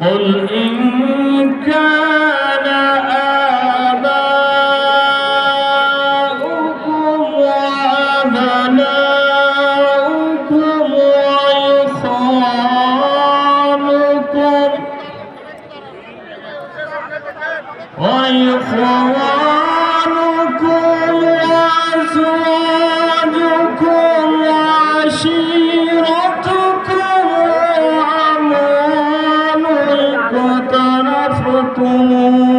قل إن كان آباؤكم وأبناؤكم وإخوانكم وإخوانكم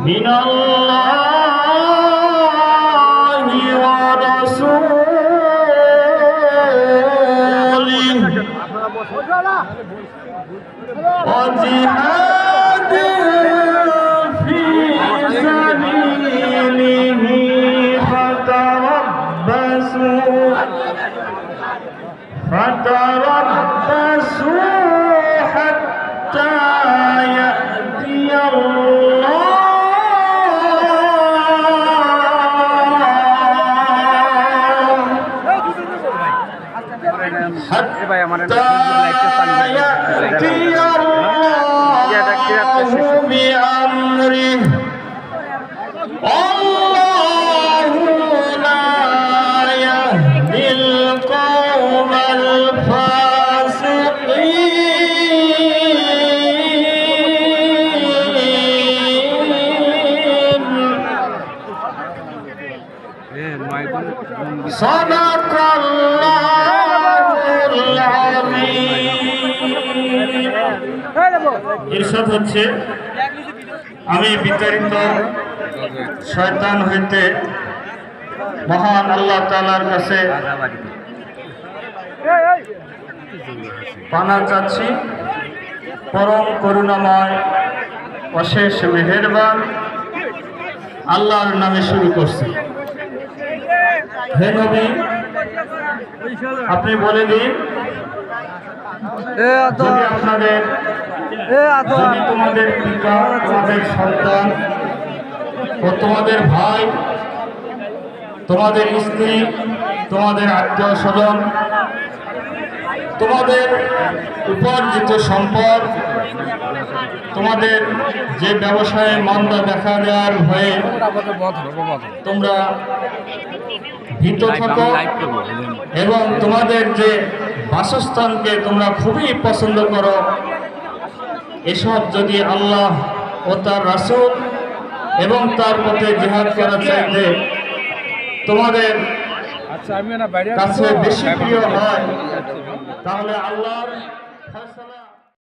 من الله ورسوله وجهاد في سبيله فتربصوا فتربصوا ভাই আমার حتى يأتي الله بأمره الله لا يهدي القوم الفاسقين صدق الله আমি বিতাড়িত শয়তান হইতে মহান আল্লাহ তাআলার কাছে পানা চাচ্ছি। পরম করুণাময়, অশেষ মেহেরবান আল্লাহর নামে শুরু করছি। হে নবী, আপনি বলে দিন আপনাদের তোমাদের পিতা তোমাদের সন্তান ও তোমাদের ভাই তোমাদের স্ত্রী তোমাদের আত্মীয় স্বজন তোমাদের উপার্জিত সম্পদ তোমাদের যে ব্যবসায়ে মন্দা দেখা দেওয়ার ভয়ে তোমরা ভীত থাকো এবং তোমাদের যে বাসস্থানকে তোমরা খুবই পছন্দ করো। এসব যদি আল্লাহ ও তার রাসুল এবং তার পথে জেহাদ করা চাইতে তোমাদের আচ্ছা কাছে বেশি প্রিয় হয় তাহলে আল্লাহর ফয়সালা